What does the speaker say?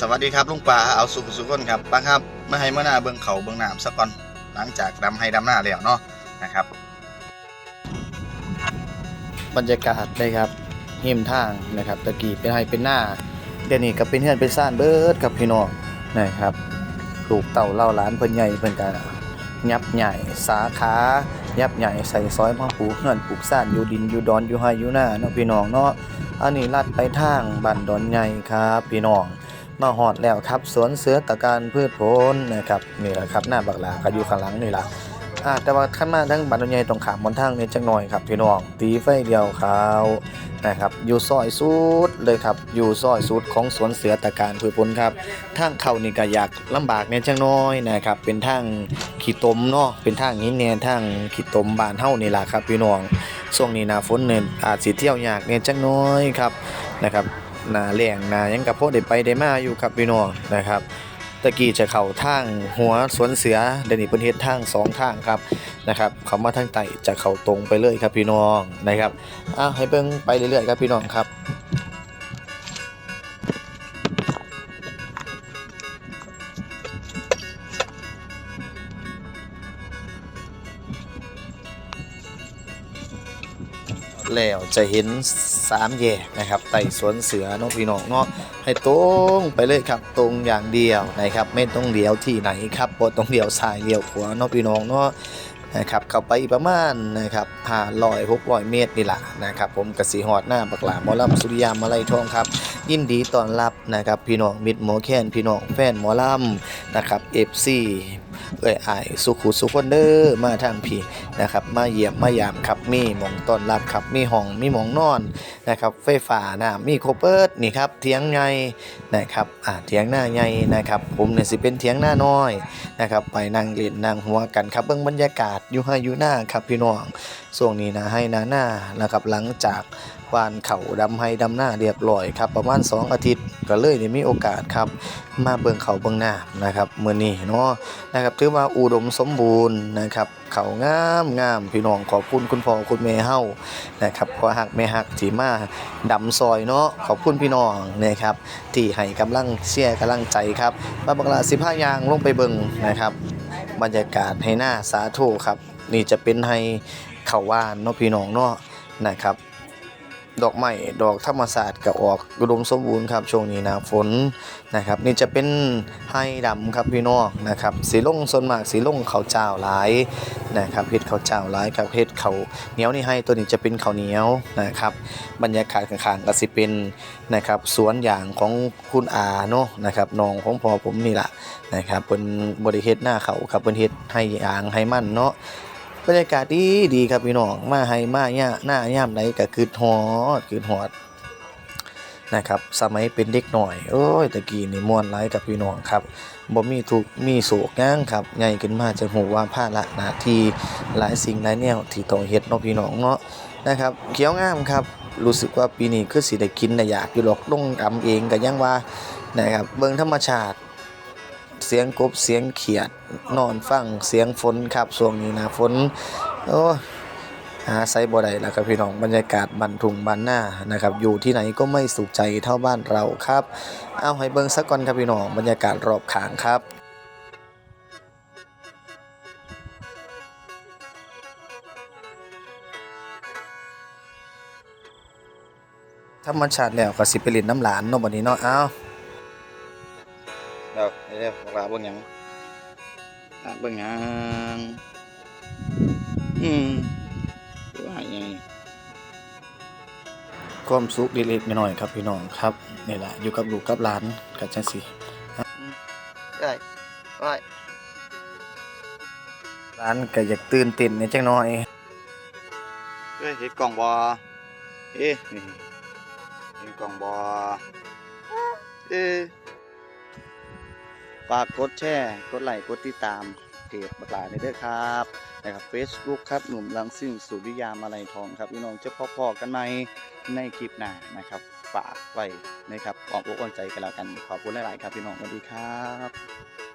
สวัสดีครับลุงป่าเอาสุขสุขคนครับป้าครับมาให้เมื่อหน้าเบิงเขาเบิ่งน้ำสักก่อนหลังจากดำให้ดำหน้าแล้วเนาะนะครับ บรรยากาศเลยครับหิมทางนะครับตะกี้เป็นไฮเป็นหน้าเดี๋ยวนี้ก็เป็นเฮือนเป็นซ่านเบิดกับพี่น้องนะครับลูกเต่าเล่าหลานเพิ่นใหญ่เพิ่นกันยับใหญ่สาขายับใหญ่ใส่ซอยมาปูเฮือนปลูกซ่านอยู่ดินอยู่ดอนอยู่ไฮอยู่หน้าเนาะพี่น้องเนาะอันนี้ลัดไปทางบ้านดอนใหญ่ครับพี่น้อง มาหอดแล้วครับ สวนเสือตะการพืชผลนะครับนี่แหละครับหน้าบักหลาก็อยู่ข้างหลังนี่ละอ่าแต่ว่าขั้นมาทั้งบันดใหญ่ตรงขามบนทางนี่จังหน่อยครับพี่น้องตีไฟเดียวขาวนะครับอยู่ซอยสุดเลยครับอยู่ซอยสุดของสวนเสือตะการพืชผลครับทางเข้านี่ก็อยากลำบากเนี่ยจังน้อยนะครับเป็นทางขี้ตมเนาะเป็นทางนี้เนี่ยทางขี้ตมบ้านเฮานี่แหละครับพี่น้องช่วงนี้หนาฝนเนี่ยอาจสิเที่ยวยากเนี่ยจังน้อยครับนะครับ หนาแหลงหนายังกับพ่อได้ไปได้มาอยู่ครับพี่น้องนะครับตะกี้จะเข้าทางหัวสวนเสือเดนี้เพิ่นเฮ็ดทางสองทางครับนะครับเขามาทางใต้จะเข้าตรงไปเลยครับพี่น้องนะครับอ้าวให้เบิ่งไปเรื่อยๆครับพี่น้องครับ แล้วจะเห็นสามแยกนะครับไต่สวนเสือน้องพี่น้องเนาะให้ตรงไปเลยครับตรงอย่างเดียวนะครับ ไม่ต้องเลี้ยวที่ไหนครับบ่ต้องเลี้ยวซ้ายเลี้ยวขวาน้องพี่น้องเนาะนะครับเข้าไปประมาณนะครับห้าร้อยหกร้อยเมตรนี่แหละนะครับ ผมกสีหอดหน้าบักหลาหมอลำสุริยามาลัยทองครับ ยินดีต้อนรับนะครับพี่น้องมิตรหมอแค้นพี่น้องแฟนหมอลำนะครับ FC เอ้ยอายสุขุสุคนเด้อมาทางพี่นะครับมาเยี่ยมมายามครับมีหมองต้อนรับครับมีห้องมีหมองนอนนะครับไฟฟ้าน้ำมีโคเปิดนี่ครับเถียงใหญ่นะครับอ่าเถียงหน้าใหญ่นะครับผมเนี่ยสิเป็นเถียงหน้าน้อยนะครับไปนั่งเล่นนั่งหัวกันครับเบิ่งบรรยากาศอยู่ให้อยู่หน้าครับพี่น้องช่วงนี้นะให้หน้าหน้านะครับหลังจาก วานเข่าดำให้ดำหน้าเรียบร้อยครับประมาณ 2 อาทิตย์ก็เลยได้มีโอกาสครับ มาเบิ่งเขาเบิ่งหน้านะครับเมื้อนี้เนาะนะครับถือว่าอุดมสมบูรณ์นะครับเขางามงามพี่น้องขอบคุณคุณพ่อคุณแม่เฮานะครับขอหักแม่หักที่มาดำซอยเนาะขอบคุณพี่น้องนะครับที่ให้กำลังเชียร์กำลังใจครับมาบักลา15ยางลงไปเบิ่งนะครับบรรยากาศให้หน้าสาธุครับ นี่จะเป็นให้เขาว่านเนาะพี่น้องเนาะนะครับ ดอกไม้ดอกธรรมศาสตร์ก็ออกอุดมสมบูรณ์ครับช่วงนี้หนะฝนนะครับ นี่จะเป็นไฮดำครับพี่น้องนะครับสีล่งส่วนมากสีล่งเขาเจ้าหลายนะครับเฮ็ดข้าเจ้าหลายครับเฮ็ดเขาเหนียวนี่ให้ตัวนี้จะเป็นเขาเหนียวนะครับบรรยากาศข้างๆก็สิเป็นนะครับสวนอย่างของคุณอาเนาะนะครับน้องของพ่อผมนี่แหละนะครับเพิ่นบ่ได้เฮ็ดหน้าเขาครับเพิ่นเฮ็ดให้ยางให้มันเนาะ บรรยากาศดีดีครับพี่น้องมาให้มาเนี่ยหน้าย่ามใดก็คือฮอดคือฮอดนะครับสมัยเป็นเด็กหน่อย โอ้ยตะกี้นี่ม่วนหลายกับพี่น้องครับบ่มีทุกมีโศกหยังครับใหญ่ขึ้นมาจะหูว่าภาระหนาทีหลายสิ่งหลายแนวที่ต้องเฮ็ดเนาะพี่น้องเนาะนะครับเขียวงามครับรู้สึกว่าปีนี้คือสิได้กินได้อยากอยู่หรอกลงดำเองก็ยังว่านะครับเบิ่งธรรมชาติ สียงกบเสียงเขียด นอนฟังเสียงฝนครับช่วงนี้นะฝนโอ้หาไซบ่ได้แล้วครับพี่น้องบรรยากาศบันทุงบันหน้านะครับอยู่ที่ไหนก็ไม่สุขใจเท่าบ้านเราครับ เอาให้เบิ่งสักก่อนครับพี่น้องบรรยากาศรอบขางครับธรรมชาติแล้วก็สิไปเล่นน้ำหลานเนาะบัดนี้เนาะเอา เดี๋ยวเดี๋ยวบอกลาเบิ่งหยังลาเบิ่งหยังอืมว่าไงความสุขเล็กๆน้อยๆครับพี่น้องครับนี่แหละอยู่กับลูกกับหลานกันจังสิได้ได้ร้านก็อยากตื่นเต้นนิดจังน้อยเฮ้ยเห็ดกล่องบ่เอ๊ะนี่เห็นกล่องบ่เอ๊ะ ฝากกดแชร์กดไลค์กดติดตามเพจบักลาในเด้อครับนะครับ Facebook ครับหนุ่มลังซิ่งสุริยามาลัยทองครับพี่น้องจะพอๆกันไหมในคลิปหน้านะครับฝากไว้นะครับออกอกอ่อนใจกันแล้วกันขอบคุณหลายๆครับพี่น้องสวัสดีครับ